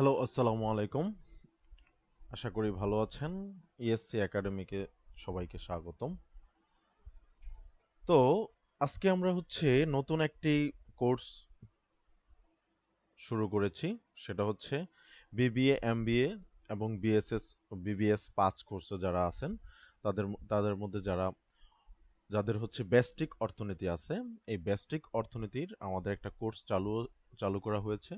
Hello আসসালামু আলাইকুম আশা করি ভালো আছেন। ইএসসি একাডেমিকে সবাইকে স্বাগতম। তো, আজকে আমরা হচ্ছে নতুন একটি কোর্স শুরু করেছি। সেটা হচ্ছে বিবিএ এমবিএ এবং বিএসএস বিবিএস পাঁচ কোর্সে যারা আছেন, তাদের তাদের মধ্যে যারা, যাদের হচ্ছে বেস্টিক অর্থনীতি আছে, এই বেস্টিক অর্থনীতির আমাদের একটা কোর্স চালু চালু করা হয়েছে।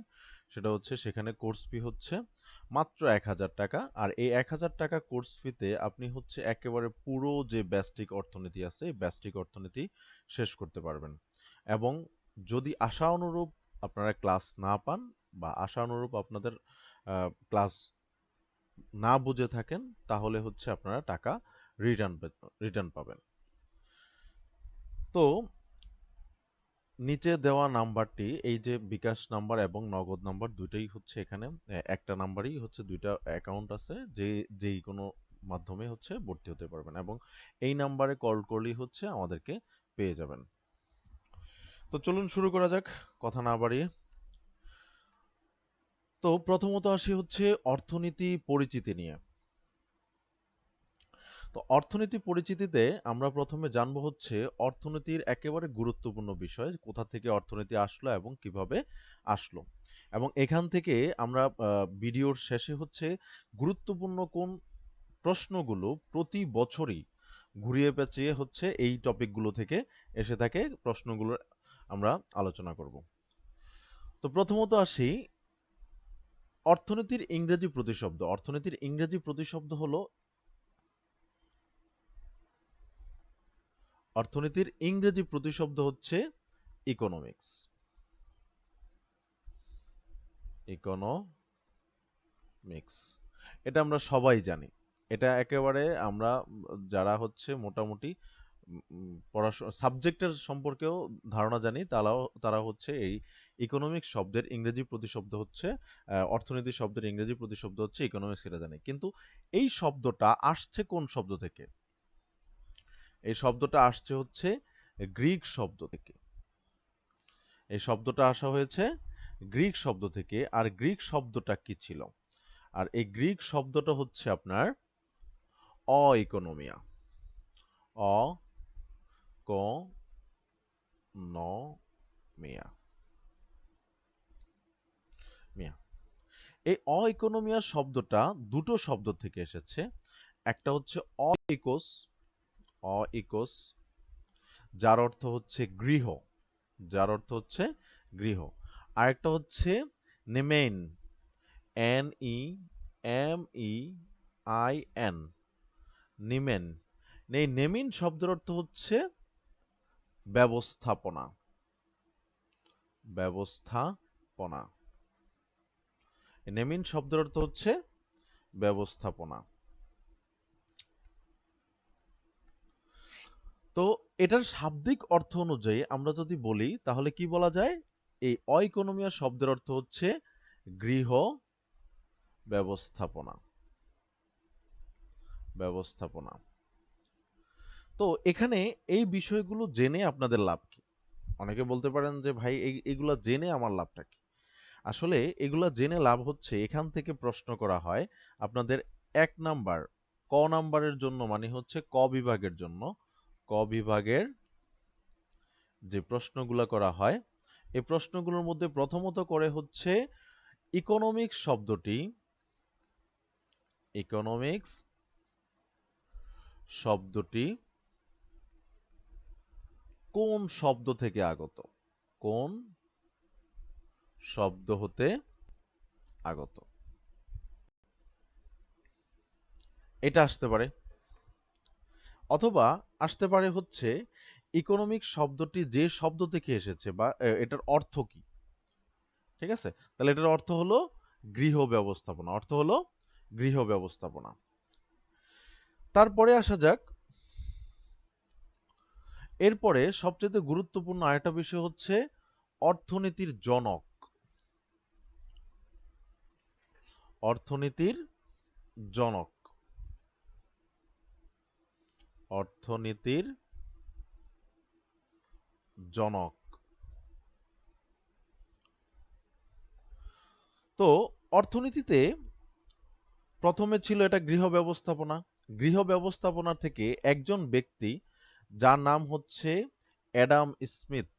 সেটা হচ্ছে সেখানে কোর্স ফি হচ্ছে মাত্র এক হাজার টাকা। আর এই এক হাজার টাকা কোর্স ফিতে আপনি হচ্ছে একেবারে পুরো যে ব্যাস্টিক অর্থনীতি আছে, এই ব্যাস্টিক অর্থনীতি শেষ করতে পারবেন। এবং যদি আশা অনুরূপ আপনারা ক্লাস না পান বা আশা অনুরূপ আপনাদের ক্লাস না বুঝে থাকেন, তাহলে হচ্ছে আপনারা টাকা রিটার্ন রিটার্ন পাবেন। তো নিচে দেওয়া নাম্বারটি, এই যে বিকাশ নাম্বার এবং নগদ নাম্বার দুইটাই হচ্ছে এখানে একটা নাম্বারই হচ্ছে দুইটা অ্যাকাউন্ট আছে, যে, যেই কোনো মাধ্যমে হচ্ছে ভর্তি হতে পারবেন এবং এই নাম্বারে কল করলেই হচ্ছে আমাদেরকে পেয়ে যাবেন। তো চলুন শুরু করা যাক, কথা না বাড়িয়ে। তো প্রথমত আসি হচ্ছে অর্থনীতি পরিচিতি নিয়ে। তো অর্থনীতি পরিচিতিতে আমরা প্রথমে জানব হচ্ছে অর্থনীতির একেবারে গুরুত্বপূর্ণ বিষয়, কোথা থেকে অর্থনীতি আসলো এবং কীভাবে আসলো। এবং এখান থেকে আমরা ভিডিওর শেষে হচ্ছে গুরুত্বপূর্ণ কোন প্রশ্নগুলো প্রতি বছরই ঘুরিয়ে পেঁচিয়ে হচ্ছে এই টপিকগুলো থেকে এসে থাকে প্রশ্নগুলোর আমরা আলোচনা করব। তো প্রথমত আসি, অর্থনীতির ইংরেজি প্রতিশব্দ। অর্থনীতির ইংরেজি প্রতিশব্দ হলো অর্থনীতির ইংরেজি প্রতিশব্দ হচ্ছে ইকোনমিক্স ইকোনমিক্স এটা আমরা সবাই জানি। এটা একেবারে আমরা, যারা হচ্ছে মোটামুটি পড়াশোনা সাবজেক্টের সম্পর্কেও ধারণা জানি, তারাও, তারা হচ্ছে এই ইকোনমিক্স শব্দের ইংরেজি প্রতিশব্দ হচ্ছে অর্থনীতি শব্দের ইংরেজি প্রতিশব্দ হচ্ছে ইকোনমিক্স এটা জানি। কিন্তু এই শব্দটা আসছে কোন শব্দ থেকে? এই শব্দটা আসছে হচ্ছে গ্রিক শব্দ থেকে। এই শব্দটা আসা হয়েছে গ্রিক শব্দ থেকে। আর গ্রিক শব্দটা কি ছিল? আর এই গ্রিক শব্দটা হচ্ছে আপনার অ ইকোনমিয়া অ ক ন মিয়া। মিয়া এই অ ইকোনমিয়া শব্দটা দুটো শব্দ থেকে এসেছে। একটা হচ্ছে অ ইকোস অ ইকোস যার অর্থ হচ্ছে গৃহ, যার অর্থ হচ্ছে গৃহ। আরেকটা হচ্ছে নেমেন N E M E I N নিমেন এই নেমিন শব্দের অর্থ হচ্ছে ব্যবস্থাপনা ব্যবস্থাপনা। নেমিন শব্দের অর্থ হচ্ছে ব্যবস্থাপনা। তো এটার শাব্দিক অর্থ অনুযায়ী আমরা যদি বলি, তাহলে কি বলা যায়? এই অইকোনমিয়া শব্দের অর্থ হচ্ছে গৃহ ব্যবস্থাপনা। ব্যবস্থাপনা। তো এখানে এই বিষয়গুলো জেনে আপনাদের লাভ কি? অনেকে বলতে পারেন যে, ভাই এগুলা জেনে আমার লাভটা কি? আসলে এগুলা জেনে লাভ হচ্ছে এখান থেকে প্রশ্ন করা হয় আপনাদের এক নাম্বার, ক নাম্বারের জন্য মানে হচ্ছে ক বিভাগের জন্য। ক বিভাগের যে প্রশ্নগুলো করা হয়, এই প্রশ্নগুলোর মধ্যে প্রথমত করে হচ্ছে ইকোনমিক্স শব্দটি ইকোনমিক্স শব্দটি কোন শব্দ থেকে আগত? কোন শব্দ হতে আগত? এটা আসতে পারে। অথবা আসতে পারে হচ্ছে ইকোনমিক শব্দটি যে শব্দ থেকে এসেছে বা এটার অর্থ কি? ঠিক আছে? তাহলে এটার অর্থ হলো গৃহ ব্যবস্থাপনা, অর্থ হলো গৃহ ব্যবস্থাপনা। তারপরে আসা যাক। এরপরে সবচেয়ে গুরুত্বপূর্ণ আরেকটা বিষয় হচ্ছে অর্থনীতির জনক। অর্থনীতির জনক। অর্থনীতির জনক। তো অর্থনীতিতে প্রথমে ছিল এটা গৃহ ব্যবস্থাপনা। গৃহ ব্যবস্থাপনা থেকে একজন ব্যক্তি যার নাম হচ্ছে অ্যাডাম স্মিথ।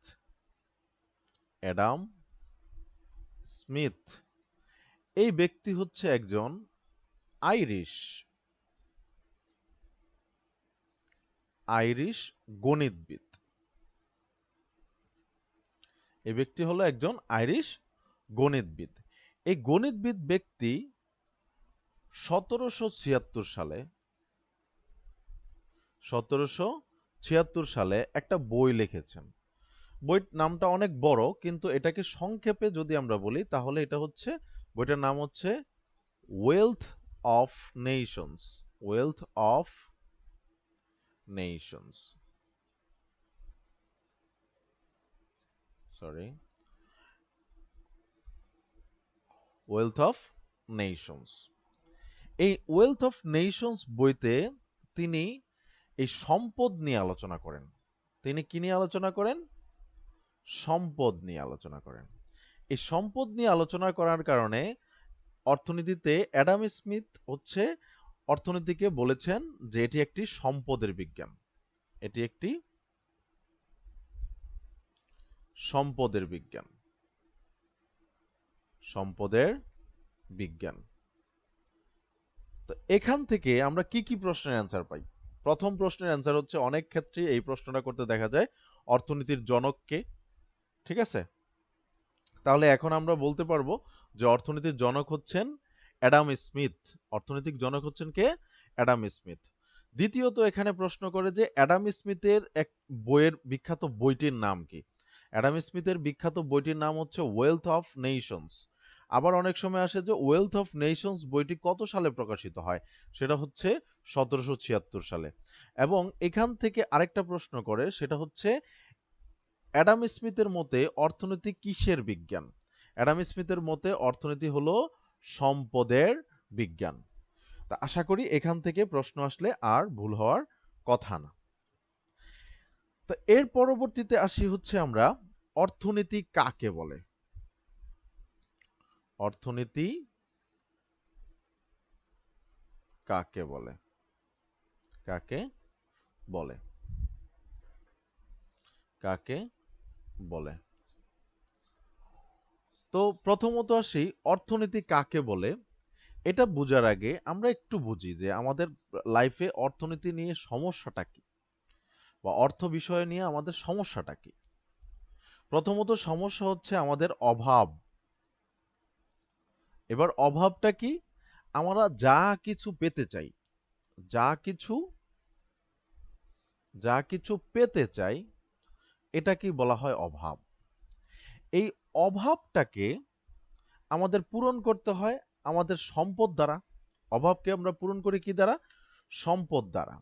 Adam Smith. এই ব্যক্তি হচ্ছে একজন আইরিশ। আইরিশ গণিতবিদ। এই ব্যক্তি হলো একজন আইরিশ গণিতবিদ। এই গণিতবিদ ব্যক্তি সতেরোশো ছিয়াত্তর সালে, সতেরোশো ছিয়াত্তর সালে একটা বই লিখেছেন। বইর নামটা অনেক বড়, কিন্তু এটাকে সংক্ষেপে যদি আমরা বলি, তাহলে এটা হচ্ছে, বইটার নাম হচ্ছে Wealth of Nations Wealth of Nations sorry Wealth of Nations এই ওয়েলথ অফ নেশনস বইতে তিনি এই সম্পদ নিয়ে আলোচনা করেন। তিনি কি নিয়ে আলোচনা করেন? সম্পদ নিয়ে আলোচনা করেন। এই সম্পদ নিয়ে আলোচনা করার কারণে অর্থনীতিতে অ্যাডাম স্মিথ হচ্ছে অর্থনীতিকে বলেছেন যে এটি একটি সম্পদের বিজ্ঞান। এটি একটি সম্পদের বিজ্ঞান। সম্পদের বিজ্ঞান। তো এখান থেকে আমরা কি কি প্রশ্নের অ্যান্সার পাই? প্রথম প্রশ্নের অ্যান্সার হচ্ছে, অনেক ক্ষেত্রে এই প্রশ্নটা করতে দেখা যায় অর্থনীতির জনককে। ঠিক আছে? তাহলে এখন আমরা বলতে পারব যে অর্থনীতির জনক হচ্ছেন অ্যাডাম স্মিথ। অর্থনৈতিক জনক হচ্ছেন কে? Adam Smith. দ্বিতীয়ত এখানে প্রশ্ন করে যে অ্যাডাম স্মিথের এক বইয়ের বিখ্যাত বইটির নাম কি? অ্যাডাম স্মিথের বিখ্যাত বইটির নাম হচ্ছে ওয়েলথ অফ নেশনস আবার অনেক সময় আসে যে ওয়েলথ অফ নেশনস বইটি কত সালে প্রকাশিত হয়? সেটা হচ্ছে সতেরোশো ছিয়াত্তর সালে। এবং এখান থেকে আরেকটা প্রশ্ন করে, সেটা হচ্ছে অ্যাডাম স্মিথের মতে অর্থনীতি কিসের বিজ্ঞান? অ্যাডাম স্মিথের মতে অর্থনীতি হলো সম্পদের বিজ্ঞান। তা আশা করি এখান থেকে প্রশ্ন আসলে আর ভুল হওয়ার কথা না। তো এর পরবর্তীতে আসি হচ্ছে আমরা অর্থনীতি কাকে বলে? অর্থনীতি কাকে বলে? কাকে বলে? কাকে বলে? তো প্রথমত আসি, অর্থনীতি কাকে বলে? এটা বোঝার আগে আমরা একটু বুঝি যে আমাদের লাইফে অর্থনীতি নিয়ে সমস্যাটা কি? বা অর্থ বিষয় নিয়ে আমাদের সমস্যাটা কি? প্রথমত সমস্যা হচ্ছে আমাদের অভাব। এবার অভাবটা কি? আমরা যা কিছু পেতে চাই, যা কিছু যা কিছু পেতে চাই এটা কি বলা হয় অভাব। এই অভাবটাকে আমাদের পূরণ করতে হয় আমাদের সম্পদ দ্বারা। অভাবকে আমরা পূরণ করি কি দ্বারা? সম্পদ দ্বারা।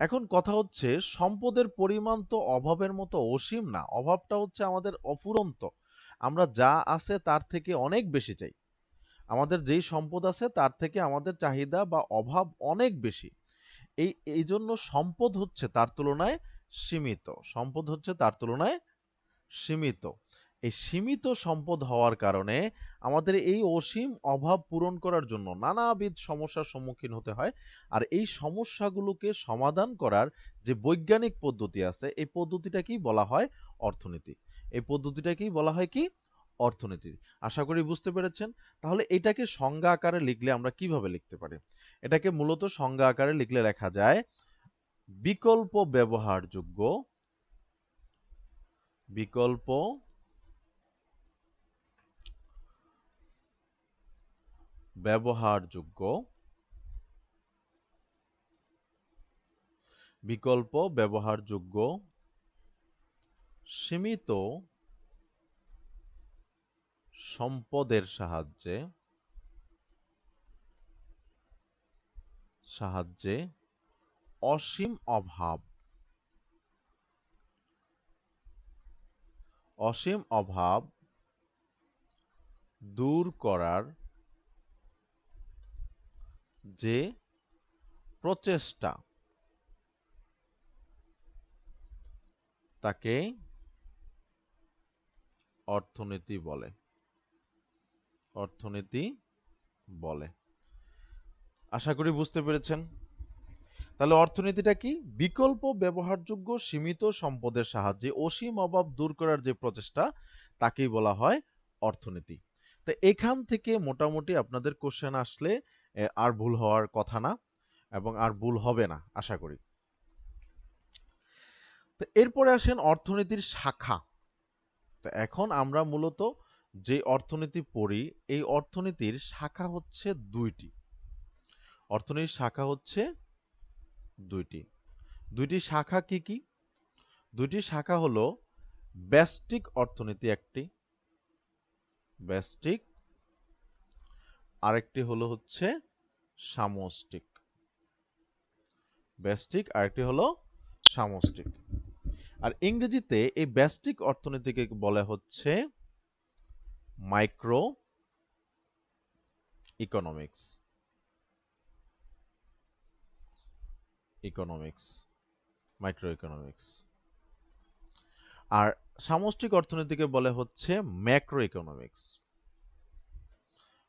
এখন কথা হচ্ছে, সম্পদের পরিমাণ তো অভাবের মতো অসীম না। অভাবটা হচ্ছে আমাদের অফুরন্ত। আমরা যা আছে তার থেকে অনেক বেশি চাই। আমাদের যেই সম্পদ আছে তার থেকে আমাদের চাহিদা বা অভাব অনেক বেশি। এই এই জন্য সম্পদ হচ্ছে তার তুলনায় সীমিত। সম্পদ হচ্ছে তার তুলনায় সীমিত। এই সীমিত সম্পদ হওয়ার কারণে আমাদের এই অসীম অভাব পূরণ করার জন্য নানাবিধ সমস্যার সম্মুখীন হতে হয়। আর এই সমস্যাগুলোকে সমাধান করার যে বৈজ্ঞানিক পদ্ধতি আছে, এই পদ্ধতিটাকেই বলা হয় অর্থনীতি। এই পদ্ধতিটাকেই বলা হয় কি? অর্থনীতি। আশা করি বুঝতে পেরেছেন? তাহলে এটাকে সংজ্ঞা আকারে লিখলে আমরা কীভাবে লিখতে পারি? এটাকে মূলত সংজ্ঞা আকারে লিখলে লেখা যায়, বিকল্প ব্যবহারযোগ্য বিকল্প ব্যবহারযোগ্য বিকল্প ব্যবহারযোগ্য সীমিত সম্পদের সাহায্যে সাহায্যে অসীম অভাব অসীম অভাব দূর করার যে প্রচেষ্টা, তাকে অর্থনীতি বলে। অর্থনীতি বলে। আশা করি বুঝতে পেরেছেন। তাহলে অর্থনীতিটা কি? বিকল্প ব্যবহারযোগ্য সীমিত সম্পদের সাহায্যে অসীম অভাব দূর করার যে প্রচেষ্টা, তাকেই বলা হয় অর্থনীতি। তো এখান থেকে মোটামুটি আপনাদের কোশ্চেন আসলে আর ভুল হওয়ার কথা না এবং আর ভুল হবে না, আশা করি। তো এরপরে আসেন অর্থনীতির শাখা। তো এখন আমরা মূলত যে অর্থনীতি পড়ি, এই অর্থনীতির শাখা হচ্ছে দুইটি। অর্থনীতির শাখা হচ্ছে দুইটি। দুইটি শাখা কি কি? দুইটি শাখা হলো ব্যষ্টিক অর্থনীতি একটি, ব্যষ্টিক, আরেকটি হলো হচ্ছে সামষ্টিক। ব্যষ্টিক, আরেকটি হলো সামষ্টিক। আর ইংরেজিতে এই ব্যষ্টিক অর্থনীতিকে বলে হচ্ছে micro economics economics micro economics আর সামষ্টিক অর্থনীতিকে বলে হচ্ছে ম্যাক্রো ইকোনমিক্স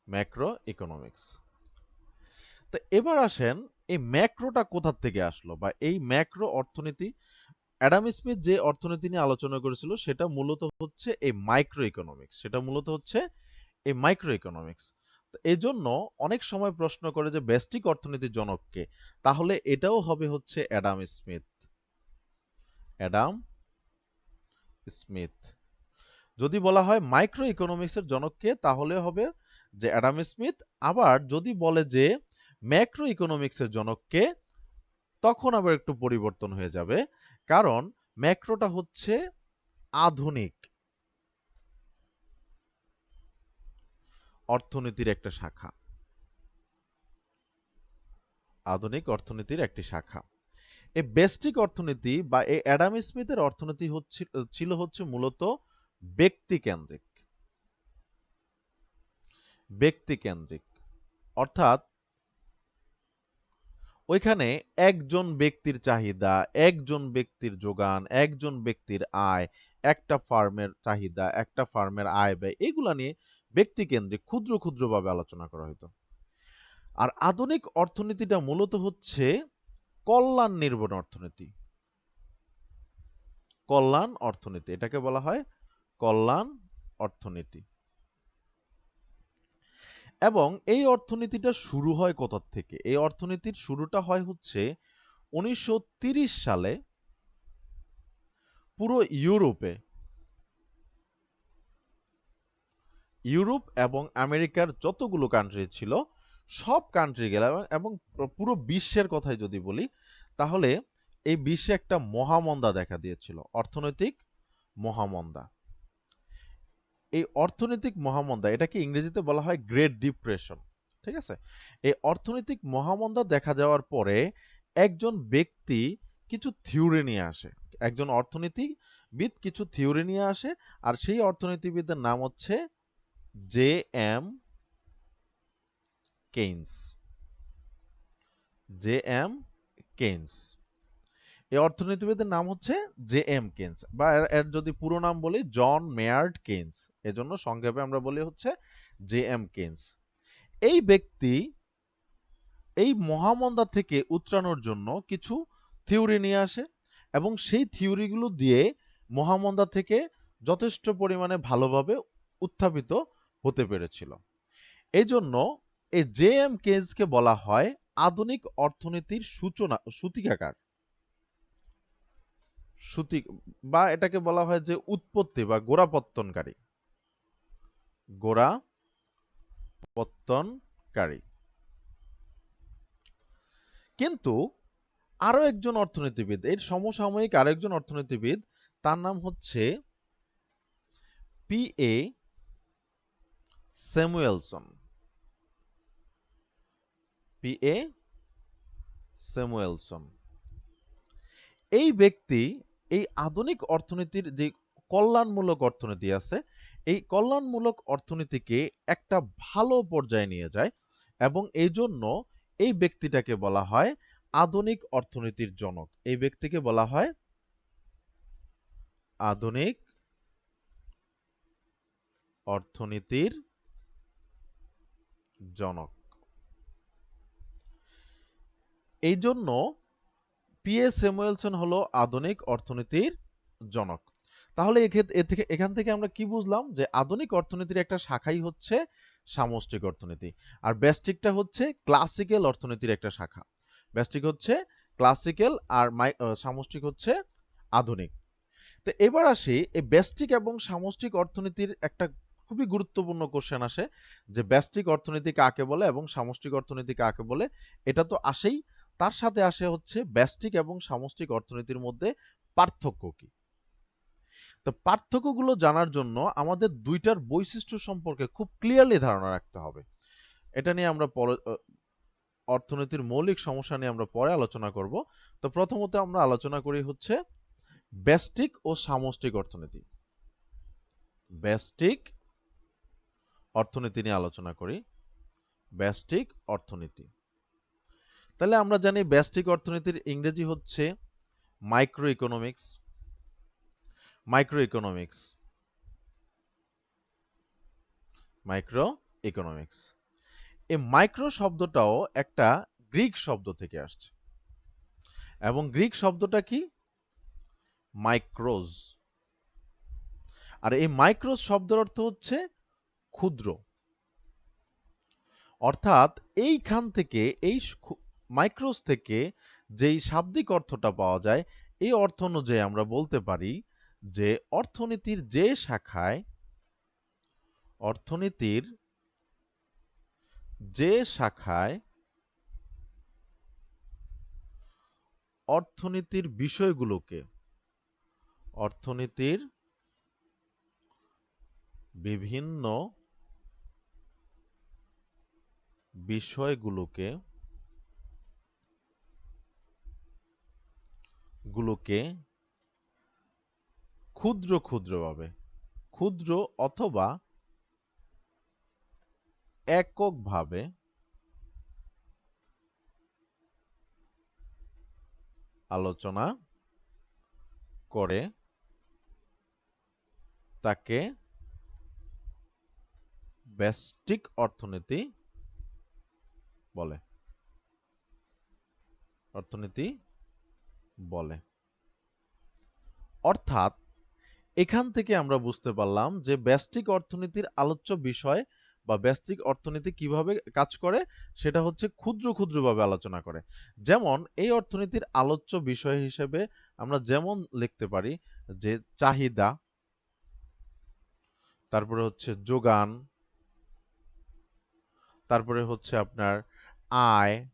ম্যাক্রো ইকোনমিক্স তো এবার আসেন, এই ম্যাক্রোটা কোথা থেকে আসলো বা এই ম্যাক্রো অর্থনীতি অ্যাডাম স্মিথ যে অর্থনীতি নিয়ে আলোচনা করেছিল, সেটা মূলত হচ্ছে এই মাইক্রো ইকোনমিক্স সেটা মূলত হচ্ছে এই মাইক্রো ইকোনমিক্স এই জন্য অনেক সময় প্রশ্ন করে যে ব্যষ্টিক অর্থনীতির জনককে তাহলে এটাও হবে হচ্ছে অ্যাডাম স্মিথ। Adam Smith. যদি বলা হয় মাইক্রো ইকোনমিক্সের জনককে তাহলে হবে যে অ্যাডাম স্মিথ। আবার যদি বলে যে ম্যাক্রো ইকোনমিক্সের জনককে তখন আবার একটু পরিবর্তন হয়ে যাবে। কারণ ম্যাক্রোটা হচ্ছে আধুনিক। অর্থনীতির একটা শাখা। আধুনিক অর্থনীতির একটি শাখা। এই বেস্টিক অর্থনীতি বা এই অ্যাডাম স্মিথের অর্থনীতি হচ্ছে, ছিল হচ্ছে মূলত ব্যক্তিকেন্দ্রিক। ব্যক্তিকেন্দ্রিক। অর্থাৎ ওইখানে একজন ব্যক্তির চাহিদা, একজন ব্যক্তির যোগান, একজন ব্যক্তির আয়, একটা ফার্মের চাহিদা, একটা ফার্মের আয়, ব্যয়, এগুলা নিয়ে ব্যক্তিকেন্দ্রিক ক্ষুদ্র ক্ষুদ্রভাবে আলোচনা করা হতো আর আধুনিক অর্থনীতিটা মূলত হচ্ছে কল্যাণ নির্ভর অর্থনীতি। কল্যাণ অর্থনীতি, এটাকে বলা হয় কল্যাণ অর্থনীতি। এবং এই অর্থনীতিটা শুরু হয় কোথা থেকে? এই অর্থনীতির শুরুটা হয় হচ্ছে উনিশশো সালে পুরো ইউরোপে। ইউরোপ এবং আমেরিকার যতগুলো কান্ট্রি ছিল, সব কান্ট্রি গেল এবং পুরো বিশ্বের কথাই যদি বলি, তাহলে এই বিশ্বে একটা মহামন্দা দেখা দিয়েছিল, অর্থনৈতিক মহামন্দা। এই অর্থনৈতিক মহামন্দা, এটাকে ইংরেজিতে বলা হয় গ্রেট ডিপ্রেশন ঠিক আছে? এই অর্থনৈতিক মহামন্দা দেখা যাওয়ার পরে একজন ব্যক্তি কিছু থিওরি নিয়ে আসে, একজন অর্থনীতিবিদ কিছু থিওরি নিয়ে আসে, আর সেই অর্থনীতিবিদের নাম হচ্ছে J M Keynes. J M Keynes. এই অর্থনীতিবিদের নাম হচ্ছে জে এম কেইন্স বা এর যদি পুরো নাম বলি, জন মেয়ার্ড কেইন্স। এজন্য সংক্ষেপে আমরা বলি হচ্ছে জে এম কেইন্স। এই ব্যক্তি এই মহামন্দা থেকে উত্তরানোর জন্য কিছু থিওরি নিয়ে আসে এবং সেই থিওরিগুলো দিয়ে মহামন্দা থেকে যথেষ্ট পরিমাণে ভালোভাবে উত্থাপিত হতে পেরেছিল। এই জন্য এই জে এম কেজকে বলা হয় আধুনিক অর্থনীতির সূচনা সূতিকাকার সূতি, বা এটাকে বলা হয় যে উৎপত্তি বা গোড়াপত্তনকারী। গোড়া পত্তনকারী কিন্তু আরও একজন অর্থনীতিবিদ, এর সমসাময়িক আরেকজন অর্থনীতিবিদ, তার নাম হচ্ছে P A Samuelson P A Samuelson এই ব্যক্তি এই আধুনিক অর্থনীতির যে কল্যাণমূলক অর্থনীতি আছে, এই কল্যাণমূলক অর্থনীতিকে একটা ভালো পর্যায়ে নিয়ে যায় এবং এই জন্য এই ব্যক্তিটাকে বলা হয় আধুনিক অর্থনীতির জনক। এই ব্যক্তিকে বলা হয় আধুনিক অর্থনীতির জনক। এই জন্য পি এ স্যামুয়েলসন হলো আধুনিক অর্থনীতির জনক। তাহলে এখান থেকে আমরা কি বুঝলাম? যে আধুনিক অর্থনীতির একটা শাখাই হচ্ছে সামষ্টিক অর্থনীতি, আর ব্যাস্টিকটা হচ্ছে ক্লাসিক্যাল অর্থনীতির একটা শাখা। ব্যষ্টিক হচ্ছে ক্লাসিক্যাল আর সামষ্টিক হচ্ছে আধুনিক। তো এবার আসি, এই ব্যষ্টিক এবং সামষ্টিক অর্থনীতির একটা খুবই গুরুত্বপূর্ণ কোশ্চেন আসে যে ব্যষ্টিক অর্থনীতি কাকে বলে এবং সামষ্টিক অর্থনীতি কাকে বলে, এটা তো আসেই। তার সাথে আসে হচ্ছে ব্যষ্টিক এবং সামষ্টিক অর্থনীতির মধ্যে পার্থক্য কি? তো পার্থক্যগুলো জানার জন্য আমাদের দুইটার বৈশিষ্ট্য সম্পর্কে খুব ক্লিয়ারলি ধারণা রাখতে হবে। এটা নিয়ে আমরা অর্থনীতির মৌলিক সমস্যা নিয়ে আমরা পরে আলোচনা করব। তো প্রথমত আমরা আলোচনা করি হচ্ছে ব্যষ্টিক ও সামষ্টিক অর্থনীতি। ব্যষ্টিক অর্থনীতি নিয়ে আলোচনা করি। ব্যষ্টিক অর্থনীতি। তাহলে আমরা জানি ব্যষ্টিক অর্থনীতির ইংরেজি হচ্ছে micro economics micro economics micro economics এই মাইক্রো শব্দটাও একটা গ্রিক শব্দ থেকে আসছে। এবং গ্রিক শব্দটা কি? মাইক্রোজ আর এই মাইক্রোজ শব্দের অর্থ হচ্ছে ক্ষুদ্র। অর্থাৎ এইখান থেকে, এই মাইক্রোস থেকে যেই শাব্দিক অর্থটা পাওয়া যায়, এই অর্থ অনুযায়ী আমরা বলতে পারি যে অর্থনীতির যে শাখায়, অর্থনীতির যে শাখায় অর্থনীতির বিষয়গুলোকে, অর্থনীতির বিভিন্ন বিষয়গুলোকে গুলোকে ক্ষুদ্র ক্ষুদ্রভাবে ক্ষুদ্র অথবা এককভাবে আলোচনা করে তাকে ব্যষ্টিক অর্থনীতি বলে। অর্থনীতি বলে। অর্থাৎ এখান থেকে আমরা বুঝতে পারলাম যে ব্যষ্টিক অর্থনীতির আলোচ্য বিষয় বা ব্যষ্টিক অর্থনীতি কীভাবে কাজ করে সেটা হচ্ছে ক্ষুদ্র ক্ষুদ্রভাবে আলোচনা করে। যেমন এই অর্থনীতির আলোচ্য বিষয় হিসেবে আমরা যেমন লিখতে পারি যে চাহিদা, তারপরে হচ্ছে যোগান, তারপরে হচ্ছে আপনার আয়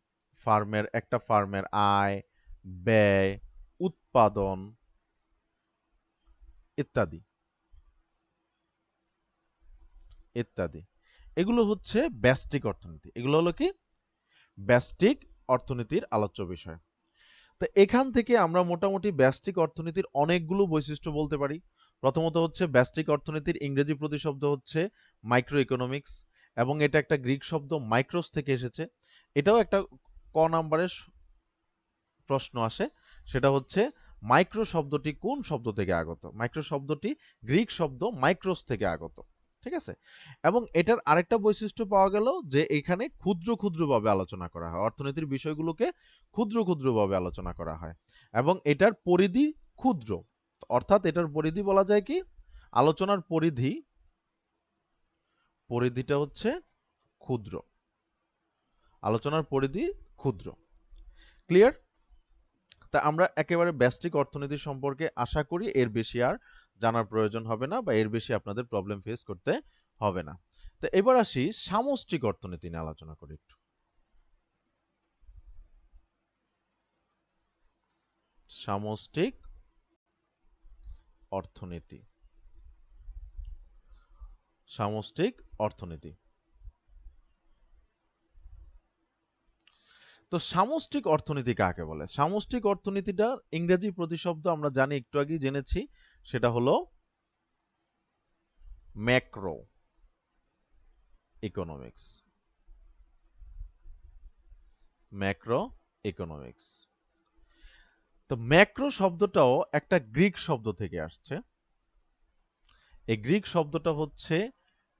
ফার্মের, একটা ফার্মের আয়, ব্যয়, উৎপাদন ইত্যাদি। ইত্যাদি। এগুলো হচ্ছে ব্যষ্টিক অর্থনীতি। এগুলো হলো কি? ব্যষ্টিক অর্থনীতির আলোচ্য বিষয়। তো এখান থেকে আমরা মোটামুটি ব্যষ্টিক অর্থনীতির অনেকগুলো বৈশিষ্ট্য বলতে পারি। প্রথমত হচ্ছে ব্যষ্টিক অর্থনীতির ইংরেজি প্রতিশব্দ হচ্ছে মাইক্রো ইকোনমিক্স এবং এটা একটা গ্রিক শব্দ মাইক্রোস থেকে এসেছে। এটাও একটা ক নাম্বারের প্রশ্ন আসে। সেটা হচ্ছে, মাইক্রো শব্দটি কোন শব্দ থেকে আগত? মাইক্রো শব্দটি গ্রিক শব্দ মাইক্রোস থেকে আগত, ঠিক আছে? এবং এটার আরেকটা বৈশিষ্ট্য পাওয়া গেল যে এখানে ক্ষুদ্র ক্ষুদ্রভাবে আলোচনা করা হয়। অর্থনীতির বিষয়গুলোকে ক্ষুদ্র ক্ষুদ্রভাবে আলোচনা করা হয়। এবং এটার পরিধি ক্ষুদ্র। অর্থাৎ এটার পরিধি বলা যায় কি? আলোচনার পরিধি, পরিধিটা হচ্ছে ক্ষুদ্র। আলোচনার পরিধি ক্ষুদ্র। ক্লিয়ার তা আমরা একেবারে ব্যষ্টিক অর্থনীতি সম্পর্কে আশা করি এর বেশি আর জানার প্রয়োজন হবে না বা এর বেশি আপনাদের প্রবলেম ফেস করতে হবে না। তো এবার আসি সামষ্টিক অর্থনীতি নিয়ে আলোচনা করি একটু। সামষ্টিক অর্থনীতি। সামষ্টিক অর্থনীতি। তো সামষ্টিক অর্থনীতি কাকে বলে? সামষ্টিক অর্থনীতিটা ইংরেজি প্রতিশব্দ আমরা জানি, একটু আগেই জেনেছি, সেটা হলো ম্যাক্রো ইকোনমিক্স। Macro economics. তো ম্যাক্রো শব্দটাও একটা গ্রিক শব্দ থেকে আসছে। এই গ্রিক শব্দটা হচ্ছে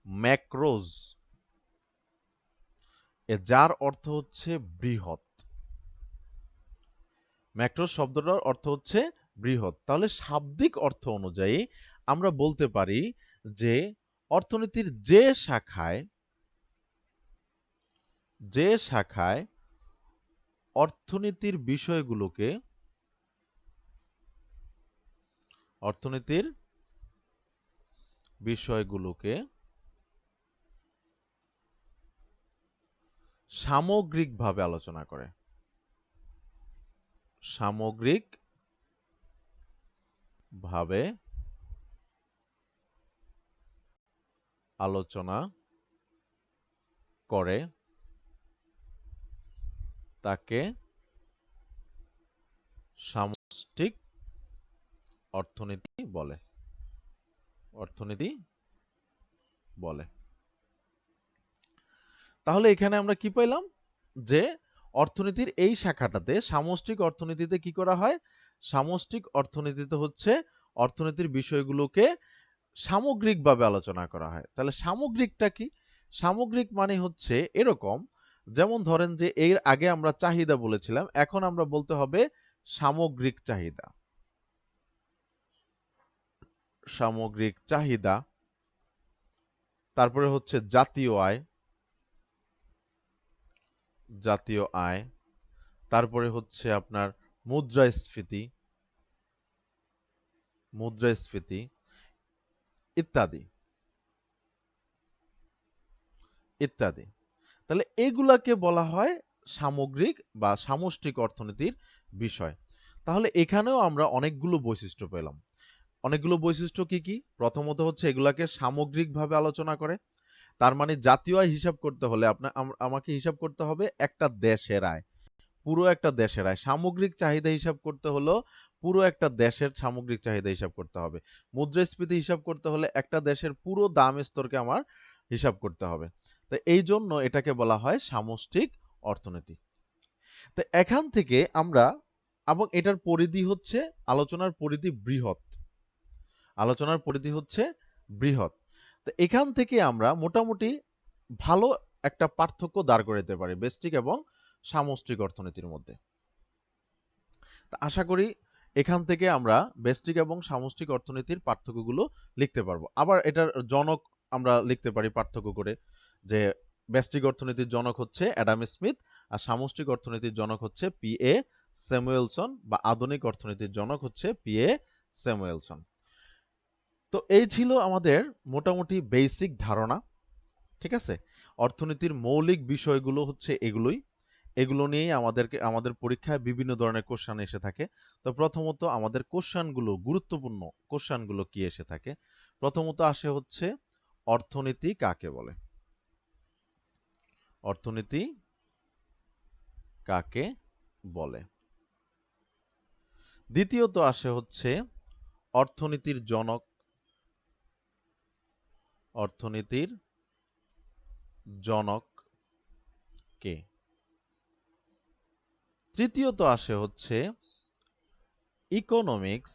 ম্যাক্রোজ। যার অর্থ হচ্ছে বৃহৎ। ম্যাক্রোস শব্দটার অর্থ হচ্ছে বৃহৎ। তাহলে শাব্দিক অর্থ অনুযায়ী আমরা বলতে পারি যে অর্থনীতির যে শাখায় যে শাখায় অর্থনীতির বিষয়গুলোকে অর্থনীতির বিষয়গুলোকে সামগ্রিকভাবে আলোচনা করে। সামগ্রিক ভাবে আলোচনা করে তাকে সামষ্টিক অর্থনীতি বলে অর্থনীতি বলে। তাহলে এখানে আমরা কি পাইলাম? যে অর্থনীতির এই শাখাটাতে সামষ্টিক অর্থনীতিতে কি করা হয়? সামষ্টিক অর্থনীতিতে হচ্ছে অর্থনীতির বিষয়গুলোকে সামগ্রিকভাবে আলোচনা করা হয়। তাহলে সামগ্রিকটা কি? সামগ্রিক মানে হচ্ছে এরকম, যেমন ধরেন যে এর আগে আমরা চাহিদা বলেছিলাম, এখন আমরা বলতে হবে সামগ্রিক চাহিদা। সামগ্রিক চাহিদা, তারপরে হচ্ছে জাতীয় আয় জাতীয় আয়। তারপরে হচ্ছে আপনার মুদ্রাস্ফীতি মুদ্রাস্ফীতি ইত্যাদি। ইত্যাদি। তাহলে এগুলাকে বলা হয় সামগ্রিক বা সামষ্টিক অর্থনীতির বিষয়। তাহলে এখানেও আমরা অনেকগুলো বৈশিষ্ট্য পেলাম। অনেকগুলো বৈশিষ্ট্য কি কি? প্রথমত হচ্ছে এগুলাকে সামগ্রিকভাবে আলোচনা করে। তার মানে জাতীয় আয় হিসাব করতে হলে আপনার আমাকে হিসাব করতে হবে একটা দেশের আয়, পুরো একটা দেশের আয়। সামগ্রিক চাহিদা হিসাব করতে হলো, পুরো একটা দেশের সামগ্রিক চাহিদা হিসাব করতে হবে। মুদ্রাস্ফীতি হিসাব করতে হলে একটা দেশের পুরো দাম স্তরকে আমার হিসাব করতে হবে। তো এই জন্য এটাকে বলা হয় সামষ্টিক অর্থনীতি। তো এখান থেকে আমরা, এবং এটার পরিধি হচ্ছে, আলোচনার পরিধি বৃহৎ। আলোচনার পরিধি হচ্ছে বৃহৎ। এখান থেকে আমরা মোটামুটি ভালো একটা পার্থক্য দাঁড় করে দিতে পারি বেস্টিক এবং সামষ্টিক অর্থনীতির মধ্যে। আশা করি এখান থেকে আমরা বেস্টিক এবং সামষ্টিক অর্থনীতির পার্থক্যগুলো লিখতে পারব। আবার এটার জনক আমরা লিখতে পারি পার্থক্য করে যে ব্যষ্টিক অর্থনীতির জনক হচ্ছে অ্যাডাম স্মিথ আর সামষ্টিক অর্থনীতির জনক হচ্ছে পি এ স্যামুয়েলসন বা আধুনিক অর্থনীতির জনক হচ্ছে পি এ স্যামুয়েলসন। তো এই ছিল আমাদের মোটামুটি বেসিক ধারণা, ঠিক আছে? অর্থনীতির মৌলিক বিষয়গুলো হচ্ছে এগুলোই। এগুলো নিয়েই আমাদেরকে, আমাদের পরীক্ষায় বিভিন্ন ধরনের কোশ্চান এসে থাকে। তো প্রথমত আমাদের কোশ্চানগুলো গুরুত্বপূর্ণ কোশ্চানগুলো কি এসে থাকে? প্রথমত আসে হচ্ছে অর্থনীতি কাকে বলে? অর্থনীতি কাকে বলে? দ্বিতীয়ত আসে হচ্ছে অর্থনীতির জনক অর্থনীতির জনক কে? তৃতীয়ত আসে হচ্ছে ইকোনমিক্স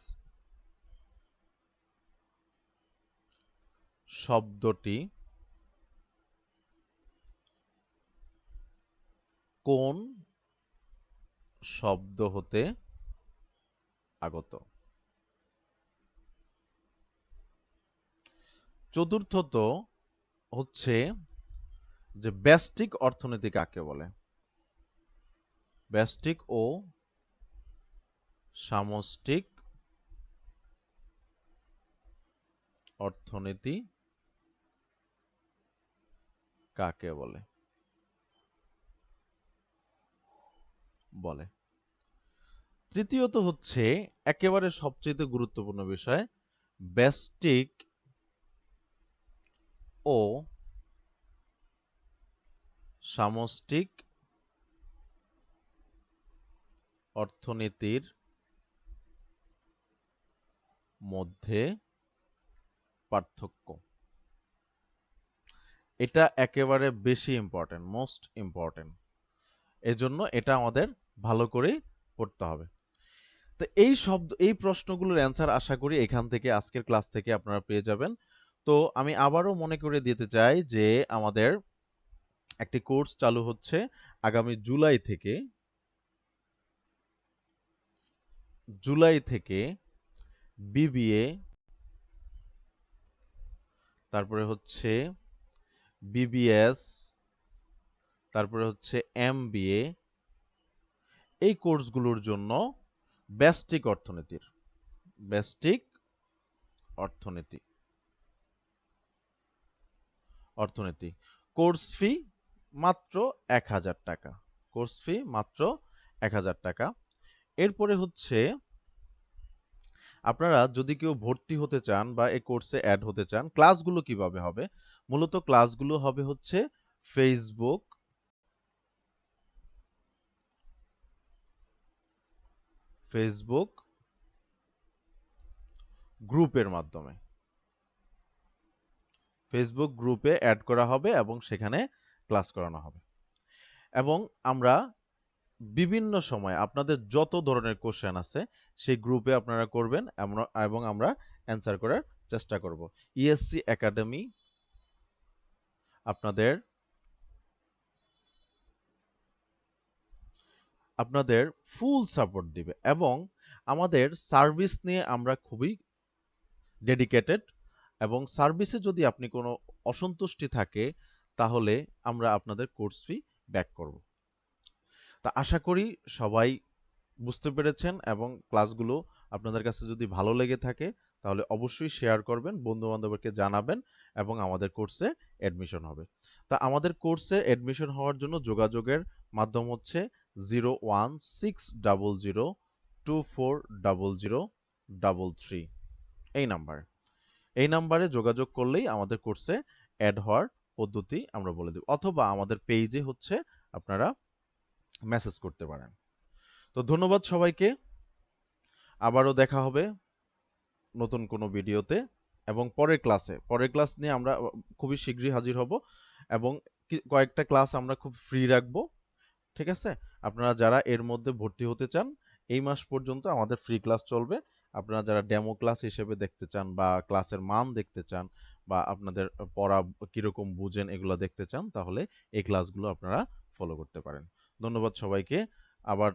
শব্দটি কোন শব্দ হতে আগত? চতুর্থত হচ্ছে যে ব্যষ্টিক অর্থনীতি কাকে বলে? ব্যষ্টিক ও সামষ্টিক অর্থনীতি কাকে বলে? বলে। তৃতীয়ত হচ্ছে একেবারে সবচেয়ে গুরুত্বপূর্ণ বিষয়, ব্যষ্টিক ও সামষ্টিক অর্থনীতির মধ্যে পার্থক্য। এটা একেবারে বেশি ইম্পর্টেন্ট মোস্ট ইম্পর্টেন্ট এজন্য এটা আমাদের ভালো করে পড়তে হবে। তো এই শব্দ, এই প্রশ্নগুলোর অ্যান্সার আশা করি এখান থেকে, আজকের ক্লাস থেকে আপনারা পেয়ে যাবেন। তো আমি আবারও মনে করে দিতে চাই যে আমাদের একটি কোর্স চালু হচ্ছে আগামী জুলাই থেকে। জুলাই থেকে বিবিএ, তারপরে হচ্ছে বিবিএস, তারপরে হচ্ছে এমবিএ, এই কোর্সগুলোর জন্য ব্যষ্টিক অর্থনীতির ব্যষ্টিক অর্থনীতি। অর্থনীতি। কোর্স ফি মাত্র এক হাজার টাকা। কোর্স ফি মাত্র এক হাজার টাকা। এরপরে হচ্ছে, আপনারা যদি কেউ ভর্তি হতে চান বা এই কোর্সে অ্যাড হতে চান, ক্লাসগুলো কীভাবে হবে? মূলত ক্লাসগুলো হবে হচ্ছে ফেসবুক ফেসবুক গ্রুপের মাধ্যমে। ফেসবুক গ্রুপে অ্যাড করা হবে এবং সেখানে ক্লাস করানো হবে। এবং আমরা বিভিন্ন সময় আপনাদের যত ধরনের কোশ্চেন আছে, সেই গ্রুপে আপনারা করবেন এবং আমরা অ্যান্সার করার চেষ্টা করব। ইএসসি একাডেমি আপনাদের আপনাদের ফুল সাপোর্ট দিবে এবং আমাদের সার্ভিস নিয়ে আমরা খুবই ডেডিকেটেড এবং সার্ভিসে যদি আপনি কোনো অসন্তুষ্টি থাকে, তাহলে আমরা আপনাদের কোর্স ফি ব্যাক করব। তা আশা করি সবাই বুঝতে পেরেছেন এবং ক্লাসগুলো আপনাদের কাছে যদি ভালো লেগে থাকে, তাহলে অবশ্যই শেয়ার করবেন বন্ধু বান্ধবকে জানাবেন এবং আমাদের কোর্সে অ্যাডমিশন হবে। তা আমাদের কোর্সে অ্যাডমিশন হওয়ার জন্য যোগাযোগের মাধ্যম হচ্ছে zero one six double zero two four double zero double three এই নাম্বার এই নাম্বারে যোগাযোগ করলেই আমাদের কোর্সে অ্যাড হওয়ার পদ্ধতি আমরা বলে দেব। অথবা আমাদের পেজে হচ্ছে আপনারা মেসেজ করতে পারেন। তো ধন্যবাদ সবাইকে। আবারও দেখা হবে নতুন কোনো ভিডিওতে এবং পরের ক্লাসে পরের ক্লাস নিয়ে আমরা খুবই শীঘ্রই হাজির হব এবং কয়েকটা ক্লাস আমরা খুব ফ্রি রাখব, ঠিক আছে? আপনারা যারা এর মধ্যে ভর্তি হতে চান, এই মাস পর্যন্ত আমাদের ফ্রি ক্লাস চলবে। আপনারা যারা ডেমো ক্লাস হিসেবে দেখতে চান বা ক্লাসের মান দেখতে চান বা আপনাদের পড়া কীরকম বুঝেন এগুলো দেখতে চান, তাহলে এই ক্লাসগুলো আপনারা ফলো করতে পারেন। ধন্যবাদ সবাইকে। আবার